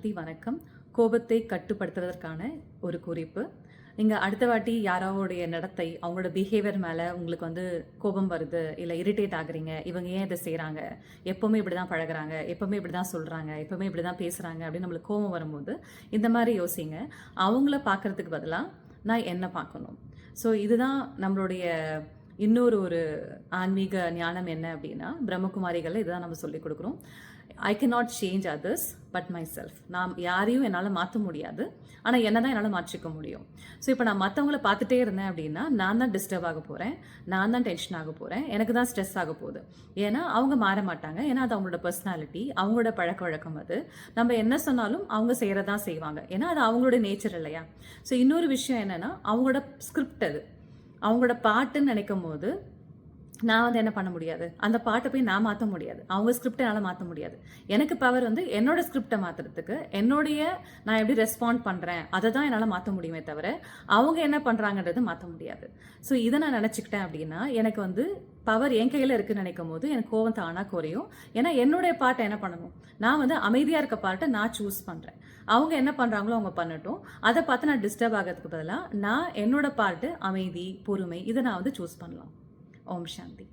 சாந்தி வணக்கம். கோபத்தை கட்டுப்படுத்துவதற்கான ஒரு குறிப்பு. நீங்கள் அடுத்த வாட்டி யாரோடைய நடத்தை அவங்களோட பிஹேவியர் மேலே உங்களுக்கு வந்து கோபம் வருது இல்லை இரிட்டேட் ஆகுறீங்க இவங்க ஏன் இதை செய்கிறாங்க எப்போவுமே இப்படி தான் பழகுறாங்க எப்போவுமே இப்படி தான் சொல்கிறாங்க எப்போவுமே இப்படி தான் பேசுகிறாங்க அப்படின்னு நம்மளுக்கு கோபம் வரும்போது இந்த மாதிரி யோசிங்க. அவங்கள பார்க்கறதுக்கு பதிலாக நான் என்ன பார்க்கணும்? ஸோ இதுதான் நம்மளுடைய இன்னொரு ஒரு ஆன்மீக ஞானம் என்ன அப்படின்னா பிரம்மகுமாரிகளில் இதுதான் நம்ம சொல்லிக் கொடுக்குறோம். I can not change others but myself நான் யாரையும் என்னால் மாற்ற முடியாது. ஆனால் என்ன தான் என்னால் மாற்றிக்க முடியும். ஸோ இப்போ நான் மற்றவங்கள பார்த்துட்டே இருந்தேன் அப்படின்னா நான் தான் டிஸ்டர்ப் ஆக போகிறேன் நான் தான் டென்ஷன் ஆக போகிறேன் எனக்கு தான் ஸ்ட்ரெஸ் ஆக போகுது. ஏன்னா அவங்க மாற மாட்டாங்க. ஏன்னா அது அவங்களோட பர்சனாலிட்டி அவங்களோட பழக்க வழக்கம் அது. நம்ம என்ன சொன்னாலும் அவங்க செய்கிறதான் செய்வாங்க. ஏன்னா அது அவங்களோட நேச்சர் இல்லையா? ஸோ இன்னொரு விஷயம் என்னென்னா அவங்களோட ஸ்கிரிப்ட் அது. அவங்களோட பாட்டுன்னு நினைக்கும் போது நான் வந்து என்ன பண்ண முடியாது? அந்த பாட்டை போய் நான் மாற்ற முடியாது. அவங்க ஸ்கிரிப்டை என்னால் மாற்ற முடியாது. எனக்கு பவர் வந்து என்னோட ஸ்கிரிப்டை மாற்றுறதுக்கு என்னுடைய நான் எப்படி ரெஸ்பாண்ட் பண்ணுறேன் அதை தான் என்னால் மாற்ற முடியுமே தவிர அவங்க என்ன பண்ணுறாங்கன்றதை மாற்ற முடியாது. ஸோ இதை நான் நினச்சிக்கிட்டேன் அப்படின்னா எனக்கு வந்து பவர் என் கையில் இருக்குன்னு நினைக்கும் போது எனக்கு கோவம் தானாக குறையும். ஏன்னா என்னுடைய பாட்டை என்ன பண்ணணும்? நான் வந்து அமைதியாக இருக்க பாட்டை நான் சூஸ் பண்ணுறேன் அவங்க என்ன பண்ணுறாங்களோ அவங்க பண்ணட்டும். அதை பார்த்து நான் டிஸ்டர்ப் ஆகிறதுக்கு பதிலாக நான் என்னோட பாட்டு அமைதி பொறுமை இதை நான் வந்து சூஸ் பண்ணலாம். ஓம் சாந்தி.